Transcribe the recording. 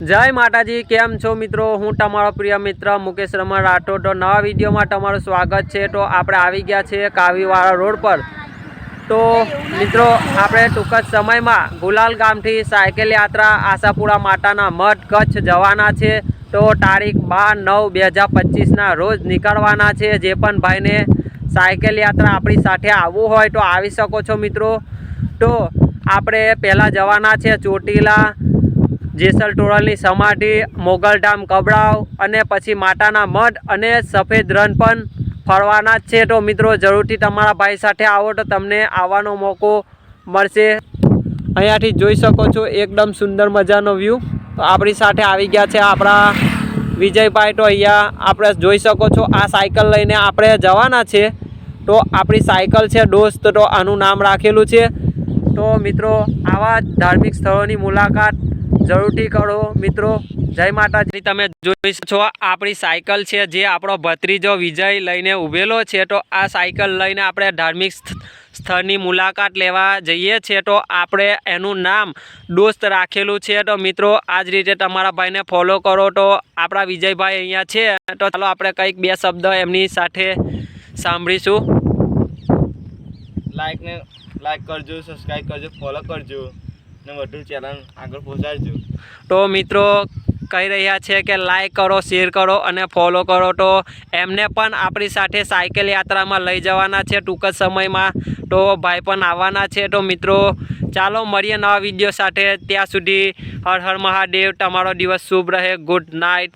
જય માતાજી, કેમ છો મિત્રો? હું તમારો પ્રિય મિત્ર મુકેશ રમણ રાઠોડ. તો નવા વિડીયોમાં તમારું સ્વાગત છે. તો આપણે આવી ગયા છીએ કાવીવાળા રોડ પર. તો મિત્રો, આપણે ટૂંક જ સમયમાં ગુલાલ ગામથી સાયકલ યાત્રા આશાપુરા માતાના મઠ કચ્છ જવાના છે. તો તારીખ બાર નવ બે હજાર પચીસના રોજ નીકળવાના છે. જે પણ ભાઈને સાયકલ યાત્રા આપણી સાથે આવવું હોય તો આવી શકો છો મિત્રો. તો આપણે પહેલાં જવાના છે ચોટીલા જેસલ ટોળલની સમાધિ મોગલધામ કબડાવ અને પછી માતાના મઢ અને સફેદ રન પણ ફરવાના જ છે. તો મિત્રો, જરૂરથી તમારા ભાઈ સાથે આવો તો તમને આવવાનો મોકો મળશે. અહીંયાથી જોઈ શકો છો એકદમ સુંદર મજાનો વ્યૂ તો આપણી સાથે આવી ગયા છે આપણા વિજયભાઈ. તો અહીંયા આપણે જોઈ શકો છો આ સાયકલ લઈને આપણે જવાના છે. તો આપણી સાયકલ છે દોસ્ત, તો આનું નામ રાખેલું છે. તો મિત્રો, આવા ધાર્મિક સ્થળોની મુલાકાત જરૂરથી કરો મિત્રો. જય માતાજી. તમે જોઈ છો આપણી સાયકલ છે જે આપણો ભત્રીજો વિજય લઈને ઊભેલો છે. તો આ સાયકલ લઈને આપણે ધાર્મિક સ્થળની મુલાકાત લેવા જઈએ છીએ. તો આપણે એનું નામ દોસ્ત રાખેલું છે. તો મિત્રો આ જ રીતે તમારા ભાઈને ફોલો કરો. તો આપણા વિજયભાઈ અહીંયા છે. તો ચાલો આપણે કંઈક બે શબ્દ એમની સાથે સાંભળીશું. લાઈકને લાઈક કરજો સબસ્ક્રાઈબ કરજો ફોલો કરજો. ને વધુ ચેનલ આગળ પહોંચાડજો. તો મિત્રો, કહી રહ્યા છે કે લાઈક કરો શેર કરો અને ફોલો કરો. તો એમને પણ આપણી સાથે સાયકલ યાત્રામાં લઈ જવાના છે ટૂંક જ સમયમાં. તો ભાઈ પણ આવવાના છે. તો મિત્રો, ચાલો મળીએ નવા વીડિયો સાથે. ત્યાં સુધી હર હર મહાદેવ. તમારો દિવસ શુભ રહે. Good night